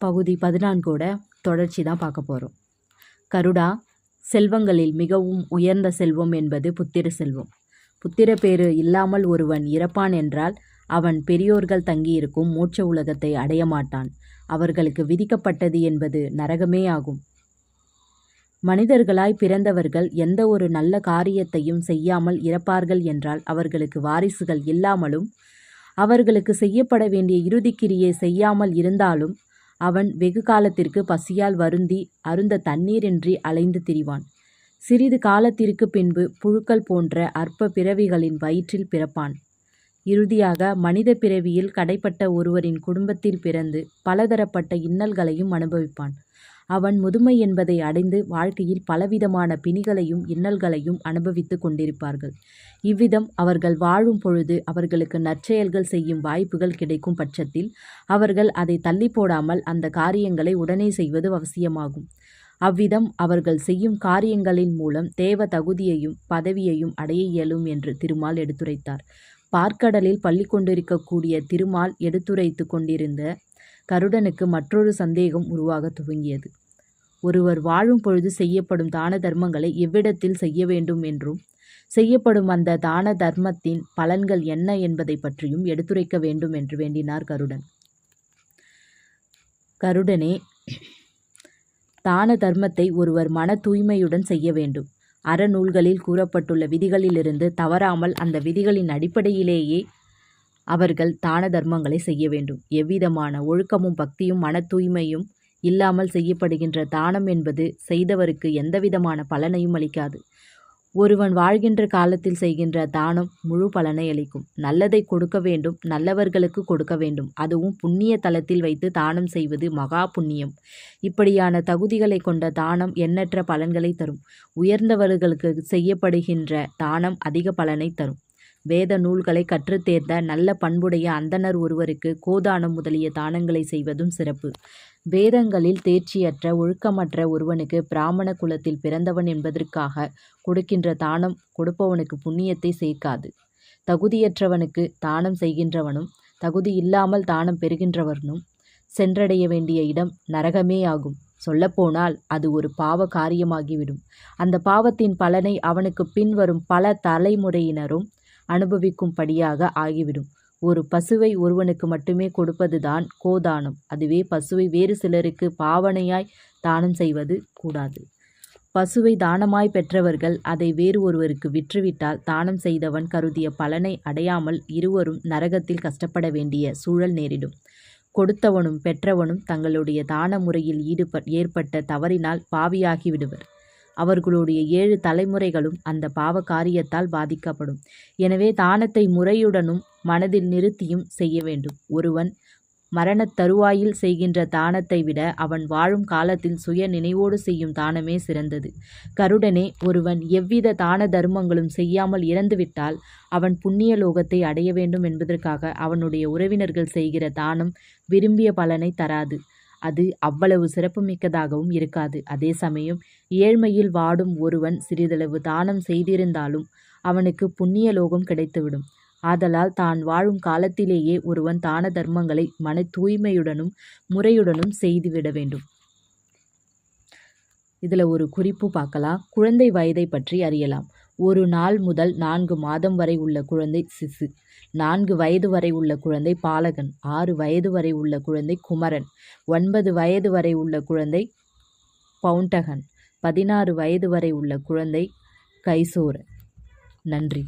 பகுதி பதினான்கோட தொடர்ச்சி தான் பார்க்க போகிறோம் கருடா செல்வங்களில் மிகவும் உயர்ந்த செல்வம் என்பது புத்திர செல்வம். புத்திர பேறு இல்லாமல் ஒருவன் இறப்பான் என்றால் அவன் பெரியோர்கள் தங்கியிருக்கும் மோட்ச உலகத்தை அடைய மாட்டான். அவர்களுக்கு விதிக்கப்பட்டது என்பது நரகமே ஆகும். மனிதர்களாய் பிறந்தவர்கள் எந்த ஒரு நல்ல காரியத்தையும் செய்யாமல் இறப்பார்கள் என்றால் அவர்களுக்கு வாரிசுகள் இல்லாமலும் அவர்களுக்கு செய்யப்பட வேண்டிய இறுதிக்கிரியை செய்யாமல் இருந்தாலும் அவன் வெகு காலத்திற்கு பசியால் வருந்தி அருந்த தண்ணீரின்றி அலைந்து திரிவான். சிறிது காலத்திற்கு பின்பு புழுக்கள் போன்ற அற்ப பிறவிகளின் வயிற்றில் பிறப்பான். இறுதியாக மனித பிறவியில் கடைப்பட்ட ஒருவரின் குடும்பத்தில் பிறந்து பலதரப்பட்ட இன்னல்களையும் அனுபவிப்பான். அவன் முதுமை என்பதை அடைந்து வாழ்க்கையில் பலவிதமான பிணிகளையும் இன்னல்களையும் அனுபவித்து கொண்டிருப்பார்கள். இவ்விதம் அவர்கள் வாழும் பொழுது அவர்களுக்கு நற்செயல்கள் செய்யும் வாய்ப்புகள் கிடைக்கும் பட்சத்தில் அவர்கள் அதை தள்ளி போடாமல் அந்த காரியங்களை உடனே செய்வது அவசியமாகும். அவ்விதம் அவர்கள் செய்யும் காரியங்களின் மூலம் தேவ தகுதியையும் பதவியையும் அடைய இயலும் என்று திருமால் எடுத்துரைத்தார். பார்க்கடலில் பள்ளி கொண்டிருக்கக்கூடிய திருமால் எடுத்துரைத்து கொண்டிருந்த கருடனுக்கு மற்றொரு சந்தேகம் உருவாக துவங்கியது. ஒருவர் வாழும் பொழுது செய்யப்படும் தான தர்மங்களை எவ்விடத்தில் செய்ய வேண்டும் என்றும் செய்யப்படும் அந்த தான தர்மத்தின் பலன்கள் என்ன என்பதை பற்றியும் எடுத்துரைக்க வேண்டும் என்று வேண்டினார் கருடன். கருடனே தான தர்மத்தை ஒருவர் மன தூய்மையுடன் செய்ய வேண்டும். அறநூல்களில் கூறப்பட்டுள்ள விதிகளிலிருந்து தவறாமல் அந்த விதிகளின் அடிப்படையிலேயே அவர்கள் தான தர்மங்களை செய்ய வேண்டும். எவ்விதமான ஒழுக்கமும் பக்தியும் மன தூய்மையும் இல்லாமல் செய்யப்படுகின்ற தானம் என்பது செய்தவருக்கு எந்தவிதமான பலனையும் அளிக்காது. ஒருவன் வாழ்கின்ற காலத்தில் செய்கின்ற தானம் முழு பலனை அளிக்கும். நல்லதை கொடுக்க வேண்டும் நல்லவர்களுக்கு கொடுக்க வேண்டும். அதுவும் புண்ணிய தலத்தில் வைத்து தானம் செய்வது மகா புண்ணியம். இப்படியான தகுதிகளை கொண்ட தானம் எண்ணற்ற பலன்களை தரும். உயர்ந்தவர்களுக்கு செய்யப்படுகின்ற தானம் அதிக பலனை தரும். வேத நூல்களை கற்றுத் தேர்ந்த நல்ல பண்புடைய அந்தணர் ஒருவருக்கு கோதானம் முதலிய தானங்களை செய்வதும் சிறப்பு. வேதங்களில் தேர்ச்சியற்ற ஒழுக்கமற்ற ஒருவனுக்கு பிராமண குலத்தில் பிறந்தவன் என்பதற்காக கொடுக்கின்ற தானம் கொடுப்பவனுக்கு புண்ணியத்தை சேர்க்காது. தகுதியற்றவனுக்கு தானம் செய்கின்றவனும் தகுதி இல்லாமல் தானம் பெறுகின்றவனும் சென்றடைய வேண்டிய இடம் நரகமே ஆகும். சொல்லப்போனால் அது ஒரு பாவ காரியமாகிவிடும். அந்த பாவத்தின் பலனை அவனுக்கு பின்வரும் பல தலைமுறையினரும் அனுபவிக்கும்படியாக ஆகிவிடும். ஒரு பசுவை ஒருவனுக்கு மட்டுமே கொடுப்பதுதான் கோதானம். அதுவே பசுவை வேறு சிலருக்கு பாவனையாய் தானம் செய்வது கூடாது. பசுவை தானமாய் பெற்றவர்கள் அதை வேறு ஒருவருக்கு விற்றுவிட்டால் தானம் செய்தவன் கருதிய பலனை அடையாமல் இருவரும் நரகத்தில் கஷ்டப்பட வேண்டிய சூழல் நேரிடும். கொடுத்தவனும் பெற்றவனும் தங்களுடைய தான முறையில் ஈடுப ஏற்பட்ட தவறினால் பாவியாகி விடுவர் அவர்களுடைய ஏழு தலைமுறைகளும் அந்த பாவ காரியத்தால் பாதிக்கப்படும். எனவே தானத்தை முறையுடனும் மனதில் நிறுத்தியும் செய்ய வேண்டும். ஒருவன் மரணத் தருவாயில் செய்கின்ற தானத்தை விட அவன் வாழும் காலத்தில் சுய நினைவோடு செய்யும் தானமே சிறந்தது. கருடனே ஒருவன் எவ்வித தான தர்மங்களும் செய்யாமல் இறந்துவிட்டால் அவன் புண்ணிய லோகத்தை அடைய வேண்டும் என்பதற்காக அவனுடைய உறவினர்கள் செய்கிற தானம் விரும்பிய பலனை தராது. அது அவ்வளவு சிறப்புமிக்கதாகவும் இருக்காது. அதே சமயம் ஏழ்மையில் வாடும் ஒருவன் சிறிதளவு தானம் செய்திருந்தாலும் அவனுக்கு புண்ணிய லோகம் கிடைத்துவிடும். ஆதலால் தான் வாழும் காலத்திலேயே ஒருவன் தான தர்மங்களை மன தூய்மையுடனும் முறையுடனும் செய்துவிட வேண்டும். இதில் ஒரு குறிப்பு பார்க்கலாம். குழந்தை வயதை பற்றி அறியலாம். ஒரு நாள் முதல் நான்கு மாதம் வரை உள்ள குழந்தை சிசு. நான்கு வயது வரை உள்ள குழந்தை பாலகன். ஆறு வயது வரை உள்ள குழந்தை குமரன். ஒன்பது வயது வரை உள்ள குழந்தை பவுண்டகன். பதினாறு வயது வரை உள்ள குழந்தை கைசோரன் நன்றி.